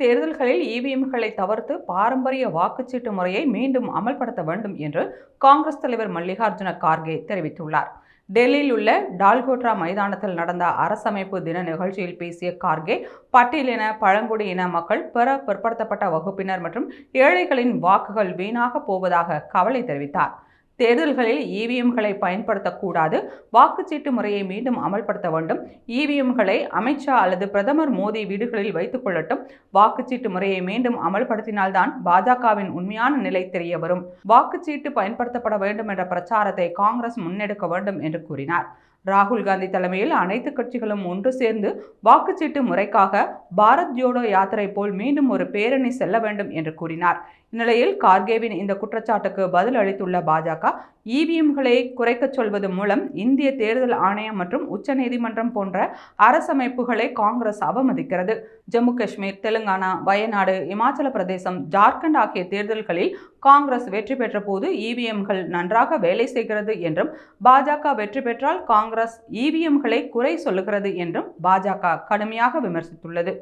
தேர்தல்களில் இவிஎம்களை தவிர்த்து பாரம்பரிய வாக்குச்சீட்டு முறையை மீண்டும் அமல்படுத்த வேண்டும் என்று காங்கிரஸ் தலைவர் மல்லிகார்ஜுன கார்கே தெரிவித்துள்ளார். டெல்லியில் உள்ள டால்கோட்ரா மைதானத்தில் நடந்த அரசமைப்பு தின நிகழ்ச்சியில் பேசிய கார்கே பட்டியலின பழங்குடியின மக்கள் பிற பிற்படுத்தப்பட்ட வகுப்பினர் மற்றும் ஏழைகளின் வாக்குகள் வீணாக போவதாக கவலை தெரிவித்தார். தேர்தல்களில் இவிஎம்களை பயன்படுத்தக்கூடாது. வாக்குச்சீட்டு முறையை மீண்டும் அமல்படுத்த வேண்டும். இவிஎம்களை அமித்ஷா அல்லது பிரதமர் மோடி வீடுகளில் வைத்துக் கொள்ளட்டும். வாக்குச்சீட்டு முறையை மீண்டும் அமல்படுத்தினால்தான் பாஜகவின் உண்மையான நிலை தெரிய வரும். வாக்குச்சீட்டு பயன்படுத்தப்பட வேண்டும் என்ற பிரச்சாரத்தை காங்கிரஸ் முன்னெடுக்க வேண்டும் என்று கூறினார். ராகுல் காந்தி தலைமையில் அனைத்து கட்சிகளும் ஒன்று சேர்ந்து வாக்குச்சீட்டு முறைக்காக பாரத் ஜோடோ யாத்திரை போல் மீண்டும் ஒரு பேரணி செல்ல வேண்டும் என்று கூறினார். இந்நிலையில் கார்கேவின் இந்த குற்றச்சாட்டுக்கு பதில் அளித்துள்ள பாஜக இவிஎம்களை குறைக்கச் சொல்வது மூலம் இந்திய தேர்தல் ஆணையம் மற்றும் உச்சநீதிமன்றம் போன்ற அரசமைப்புகளை காங்கிரஸ் அவமதிக்கிறது. ஜம்மு காஷ்மீர் தெலுங்கானா வயநாடு இமாச்சல பிரதேசம் ஜார்க்கண்ட் ஆகிய தேர்தல்களில் காங்கிரஸ் வெற்றி பெற்ற போது இவிஎம்கள் நன்றாக வேலை செய்கிறது என்றும் பாஜக வெற்றி பெற்றால் காங்கிரஸ் காங்கிரஸ் இவிஎம்களை குறை சொல்லுகிறது என்றும் பாஜக கடுமையாக விமர்சித்துள்ளது.